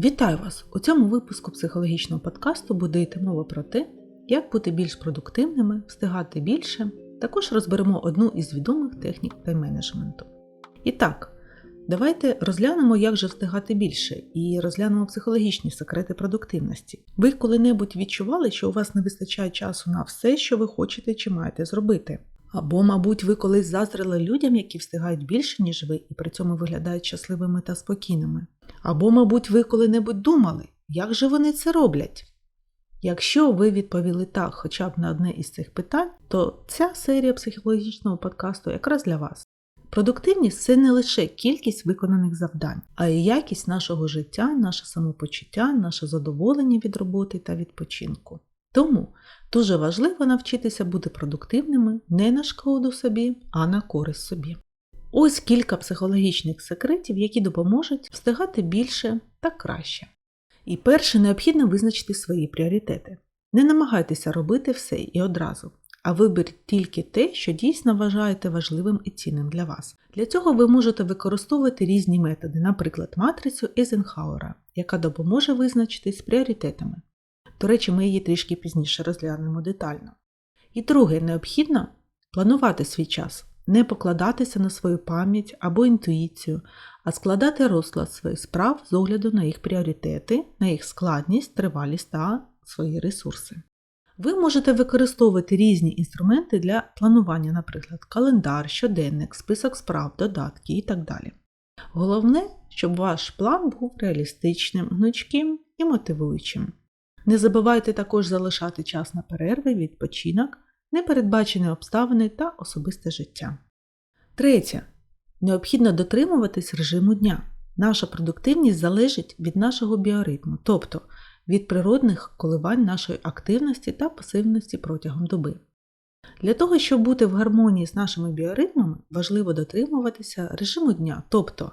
Вітаю вас! У цьому випуску психологічного подкасту буде йти мова про те, як бути більш продуктивними, встигати більше. Також розберемо одну із відомих технік тайм-менеджменту. І так, давайте розглянемо, як же встигати більше, і розглянемо психологічні секрети продуктивності. Ви коли-небудь відчували, що у вас не вистачає часу на все, що ви хочете чи маєте зробити? Або, мабуть, ви колись заздрили людям, які встигають більше, ніж ви, і при цьому виглядають щасливими та спокійними. Або, мабуть, ви коли-небудь думали, як же вони це роблять? Якщо ви відповіли так хоча б на одне із цих питань, то ця серія психологічного подкасту якраз для вас. Продуктивність це не лише кількість виконаних завдань, а й якість нашого життя, наше самопочуття, наше задоволення від роботи та відпочинку. Тому дуже важливо навчитися бути продуктивними не на шкоду собі, а на користь собі. Ось кілька психологічних секретів, які допоможуть встигати більше та краще. І перше, необхідно визначити свої пріоритети. Не намагайтеся робити все і одразу, а виберіть тільки те, що дійсно вважаєте важливим і цінним для вас. Для цього ви можете використовувати різні методи, наприклад, матрицю Ейзенхауера, яка допоможе визначитись з пріоритетами. До речі, ми її трішки пізніше розглянемо детально. І друге, необхідно планувати свій час, не покладатися на свою пам'ять або інтуїцію, а складати розклад своїх справ з огляду на їх пріоритети, на їх складність, тривалість та свої ресурси. Ви можете використовувати різні інструменти для планування, наприклад, календар, щоденник, список справ, додатки і так далі. Головне, щоб ваш план був реалістичним, гнучким і мотивуючим. Не забувайте також залишати час на перерви, відпочинок, непередбачені обставини та особисте життя. Третє. Необхідно дотримуватись режиму дня. Наша продуктивність залежить від нашого біоритму, тобто від природних коливань нашої активності та пасивності протягом доби. Для того, щоб бути в гармонії з нашими біоритмами, важливо дотримуватися режиму дня, тобто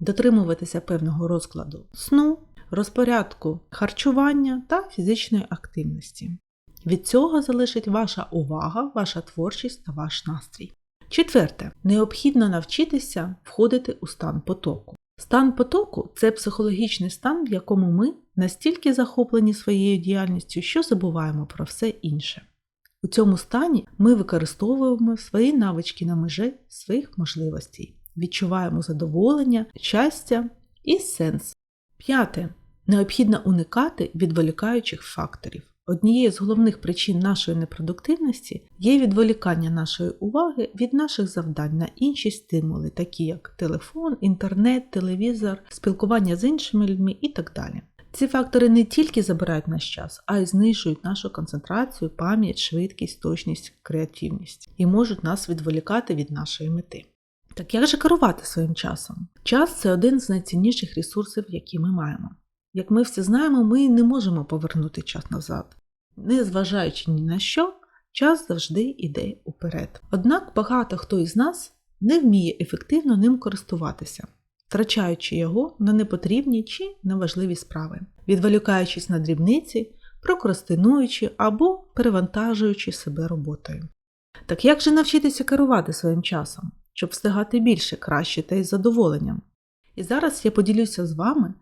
дотримуватися певного розкладу сну, розпорядку харчування та фізичної активності. Від цього залежить ваша увага, ваша творчість та ваш настрій. Четверте, необхідно навчитися входити у стан потоку. Стан потоку це психологічний стан, в якому ми настільки захоплені своєю діяльністю, що забуваємо про все інше. У цьому стані ми використовуємо свої навички на межі своїх можливостей, відчуваємо задоволення, щастя і сенс. П'яте. Необхідно уникати відволікаючих факторів. Однією з головних причин нашої непродуктивності є відволікання нашої уваги від наших завдань на інші стимули, такі як телефон, інтернет, телевізор, спілкування з іншими людьми і так далі. Ці фактори не тільки забирають наш час, а й знижують нашу концентрацію, пам'ять, швидкість, точність, креативність і можуть нас відволікати від нашої мети. Так як же керувати своїм часом? Час це один з найцінніших ресурсів, які ми маємо. Як ми всі знаємо, ми не можемо повернути час назад. Незважаючи ні на що, час завжди йде уперед. Однак багато хто із нас не вміє ефективно ним користуватися, втрачаючи його на непотрібні чи неважливі справи, відволікаючись на дрібниці, прокрастинуючи або перевантажуючи себе роботою. Так як же навчитися керувати своїм часом, щоб встигати більше, краще та із задоволенням? І зараз я поділюся з вами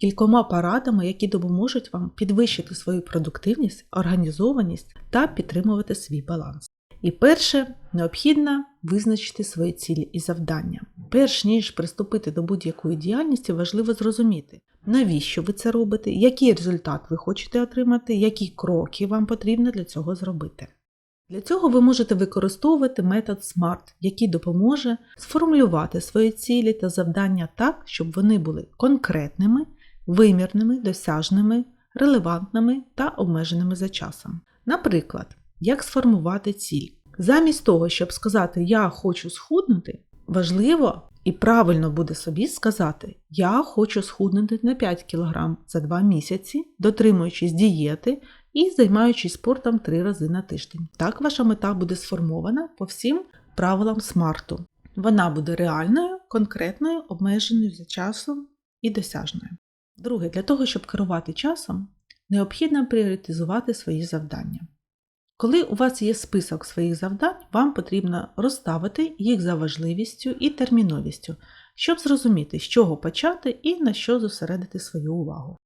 кількома порадами, які допоможуть вам підвищити свою продуктивність, організованість та підтримувати свій баланс. І перше, необхідно визначити свої цілі і завдання. Перш ніж приступити до будь-якої діяльності, важливо зрозуміти, навіщо ви це робите, який результат ви хочете отримати, які кроки вам потрібно для цього зробити. Для цього ви можете використовувати метод SMART, який допоможе сформулювати свої цілі та завдання так, щоб вони були конкретними, вимірними, досяжними, релевантними та обмеженими за часом. Наприклад, як сформувати ціль. Замість того, щоб сказати Я хочу схуднути, важливо і правильно буде собі сказати Я хочу схуднути на 5 кг за 2 місяці, дотримуючись дієти і займаючись спортом 3 рази на тиждень. Так ваша мета буде сформована по всім правилам смарту. Вона буде реальною, конкретною, обмеженою за часом і досяжною. Друге, для того, щоб керувати часом, необхідно пріоритизувати свої завдання. Коли у вас є список своїх завдань, вам потрібно розставити їх за важливістю і терміновістю, щоб зрозуміти, з чого почати і на що зосередити свою увагу.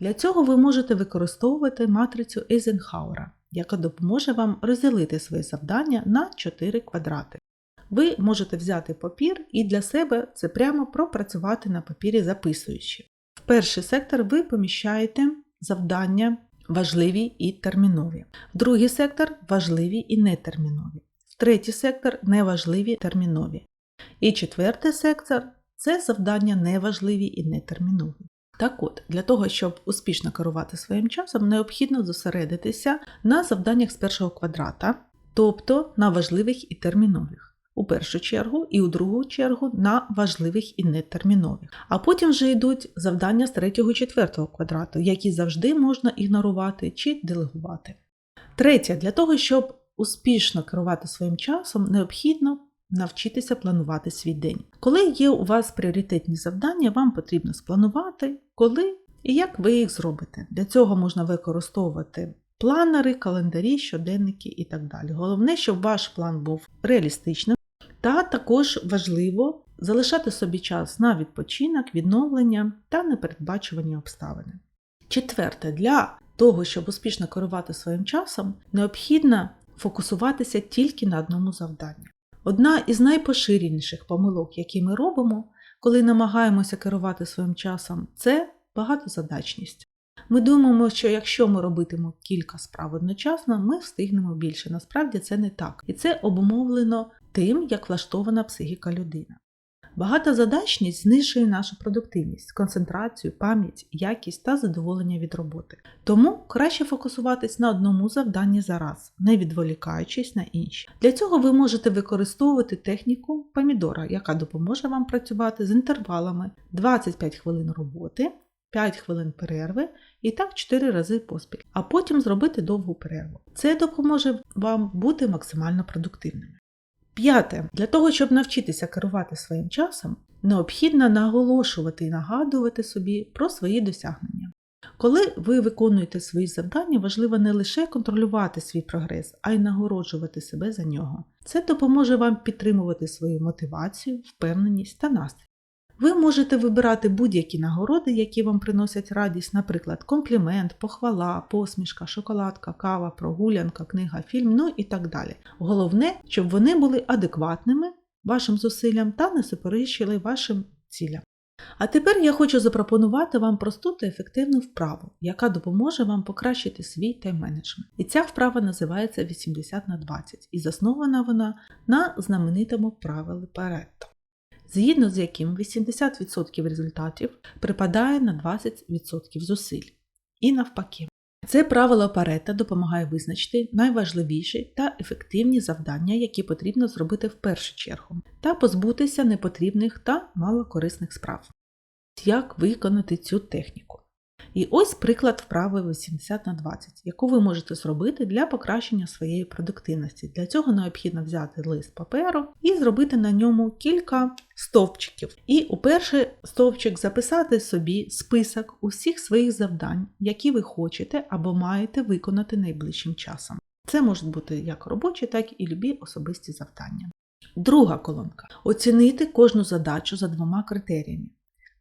Для цього ви можете використовувати матрицю Ейзенхауера, яка допоможе вам розділити свої завдання на 4 квадрати. Ви можете взяти папір і для себе це прямо пропрацювати на папірі записуючи. Перший сектор ви поміщаєте завдання важливі і термінові. В другий сектор важливі і нетермінові. В третій сектор неважливі термінові. І четвертий сектор це завдання неважливі і нетермінові. Так от, для того, щоб успішно керувати своїм часом, необхідно зосередитися на завданнях з першого квадрата, тобто на важливих і термінових. У першу чергу і у другу чергу на важливих і нетермінових. А потім вже йдуть завдання з третього і четвертого квадрату, які завжди можна ігнорувати чи делегувати. Третє, для того, щоб успішно керувати своїм часом, необхідно навчитися планувати свій день. Коли є у вас пріоритетні завдання, вам потрібно спланувати, коли і як ви їх зробите. Для цього можна використовувати планери, календарі, щоденники і так далі. Головне, щоб ваш план був реалістичним, та також важливо залишати собі час на відпочинок, відновлення та непередбачувані обставини. Четверте, для того, щоб успішно керувати своїм часом, необхідно фокусуватися тільки на одному завданні. Одна із найпоширеніших помилок, які ми робимо, коли намагаємося керувати своїм часом, це багатозадачність. Ми думаємо, що якщо ми робитимо кілька справ одночасно, ми встигнемо більше. Насправді це не так. І це обумовлено тим, як влаштована психіка людини. Багатозадачність знижує нашу продуктивність, концентрацію, пам'ять, якість та задоволення від роботи. Тому краще фокусуватись на одному завданні за раз, не відволікаючись на інші. Для цього ви можете використовувати техніку помідора, яка допоможе вам працювати з інтервалами 25 хвилин роботи. 5 хвилин перерви і так 4 рази поспіль, а потім зробити довгу перерву. Це допоможе вам бути максимально продуктивними. П'яте. Для того, щоб навчитися керувати своїм часом, необхідно наголошувати і нагадувати собі про свої досягнення. Коли ви виконуєте свої завдання, важливо не лише контролювати свій прогрес, а й нагороджувати себе за нього. Це допоможе вам підтримувати свою мотивацію, впевненість та настрій. Ви можете вибирати будь-які нагороди, які вам приносять радість, наприклад, комплімент, похвала, посмішка, шоколадка, кава, прогулянка, книга, фільм, ну і так далі. Головне, щоб вони були адекватними вашим зусиллям та не суперечили вашим цілям. А тепер я хочу запропонувати вам просту та ефективну вправу, яка допоможе вам покращити свій тайм-менеджмент. І ця вправа називається 80 на 20 і заснована вона на знаменитому правилі Паретто згідно з яким 80% результатів припадає на 20% зусиль. І навпаки. Це правило Парета допомагає визначити найважливіші та ефективні завдання, які потрібно зробити в першу чергу, та позбутися непотрібних та малокорисних справ. Як виконати цю техніку? І ось приклад вправи 80 на 20, яку ви можете зробити для покращення своєї продуктивності. Для цього необхідно взяти лист паперу і зробити на ньому кілька стовпчиків. І у перший стовпчик записати собі список усіх своїх завдань, які ви хочете або маєте виконати найближчим часом. Це можуть бути як робочі, так і любі особисті завдання. Друга колонка. Оцінити кожну задачу за двома критеріями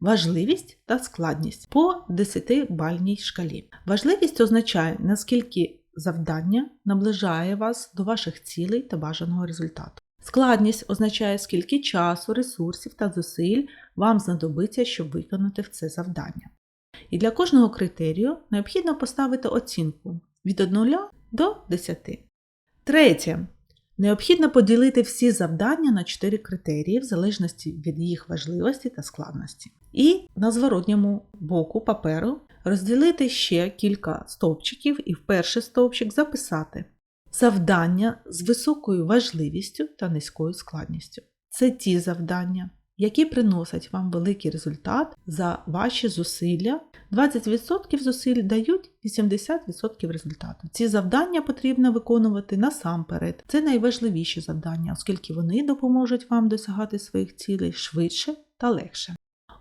важливість та складність по 10-бальній шкалі. Важливість означає, наскільки завдання наближає вас до ваших цілей та бажаного результату. Складність означає, скільки часу, ресурсів та зусиль вам знадобиться, щоб виконати це завдання. І для кожного критерію необхідно поставити оцінку від 1 до 10. Третє. Необхідно поділити всі завдання на 4 критерії в залежності від їх важливості та складності. І на зворотньому боку паперу розділити ще кілька стовпчиків і в перший стовпчик записати завдання з високою важливістю та низькою складністю. Це ті завдання, які приносять вам великий результат за ваші зусилля. 20% зусиль дають 80% результату. Ці завдання потрібно виконувати насамперед. Це найважливіші завдання, оскільки вони допоможуть вам досягати своїх цілей швидше та легше.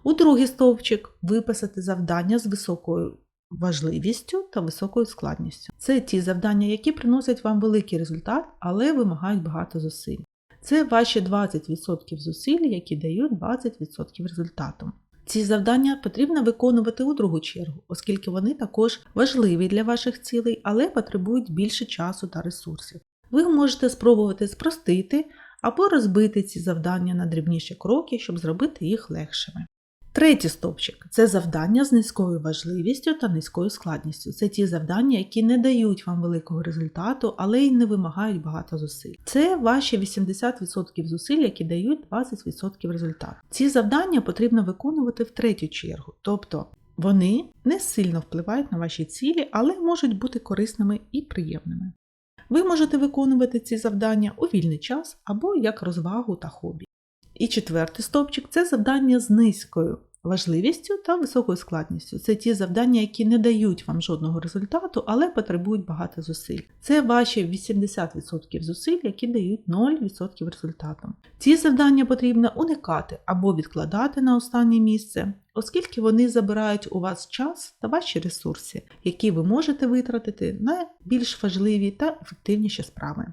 У другий стовпчик виписати завдання з високою важливістю та високою складністю. Це ті завдання, які приносять вам великий результат, але вимагають багато зусиль. Це ваші 20% зусиль, які дають 20% результату. Ці завдання потрібно виконувати у другу чергу, оскільки вони також важливі для ваших цілей, але потребують більше часу та ресурсів. Ви можете спробувати спростити або розбити ці завдання на дрібніші кроки, щоб зробити їх легшими. Третій стовпчик це завдання з низькою важливістю та низькою складністю. Це ті завдання, які не дають вам великого результату, але й не вимагають багато зусиль. Це ваші 80% зусиль, які дають 20% результату. Ці завдання потрібно виконувати в третю чергу, тобто вони не сильно впливають на ваші цілі, але можуть бути корисними і приємними. Ви можете виконувати ці завдання у вільний час або як розвагу та хобі. І четвертий стовпчик це завдання з низькою важливістю та високою складністю. Це ті завдання, які не дають вам жодного результату, але потребують багато зусиль. Це ваші 80% зусиль, які дають 0% результату. Ці завдання потрібно уникати або відкладати на останнє місце, оскільки вони забирають у вас час та ваші ресурси, які ви можете витратити на більш важливі та ефективніші справи.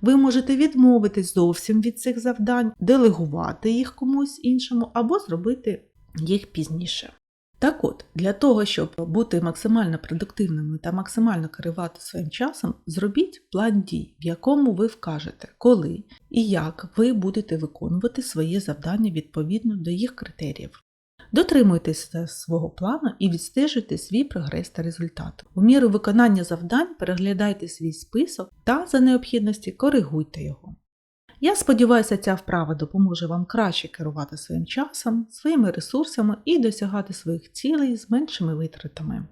Ви можете відмовитись зовсім від цих завдань, делегувати їх комусь іншому або зробити їх пізніше. Так от, для того, щоб бути максимально продуктивними та максимально керувати своїм часом, зробіть план дій, в якому ви вкажете, коли і як ви будете виконувати своє завдання відповідно до їх критеріїв. Дотримуйтеся свого плану і відстежуйте свій прогрес та результат. У міру виконання завдань переглядайте свій список та за необхідності коригуйте його. Я сподіваюся, ця вправа допоможе вам краще керувати своїм часом, своїми ресурсами і досягати своїх цілей з меншими витратами.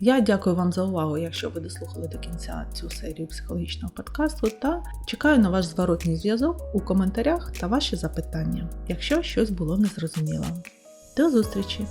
Я дякую вам за увагу, якщо ви дослухали до кінця цю серію психологічного подкасту, та чекаю на ваш зворотній зв'язок у коментарях та ваші запитання, якщо щось було незрозуміло. До зустрічі!